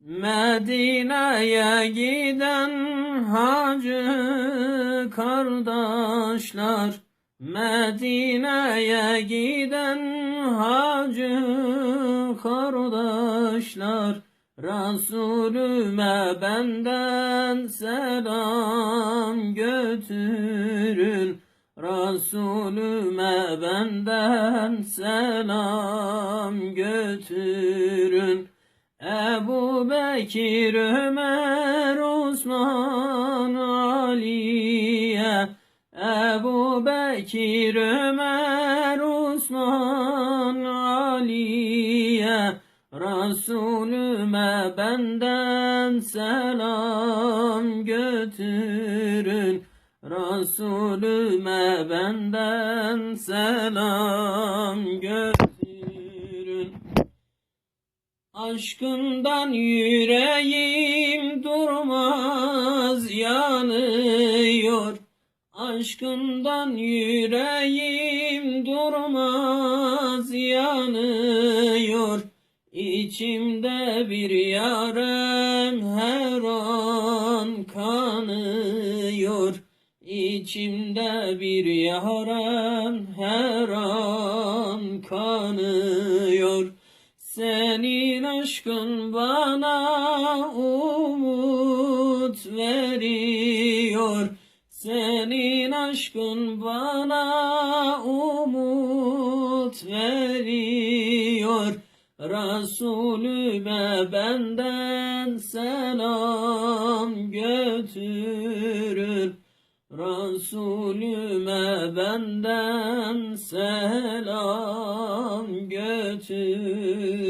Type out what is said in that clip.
Medine'ye giden hacı kardeşler Medine'ye giden hacı kardeşler Resulüme benden selam götürün Resulüme benden selam götürün Bekir, Ömer, Osman, Ali'ye Ebu Bekir, Ömer, Osman, Ali'ye Resulüme benden selam götürün. Resulüme benden selam götürün Aşkından yüreğim durmaz yanıyor. Aşkından yüreğim durmaz yanıyor. İçimde bir yarem her an kanıyor. İçimde bir yarem her an kanıyor senin aşkın bana umut veriyor. Senin aşkın bana umut veriyor. Resulüme benden selam götürün. Resulüme benden selam götürün.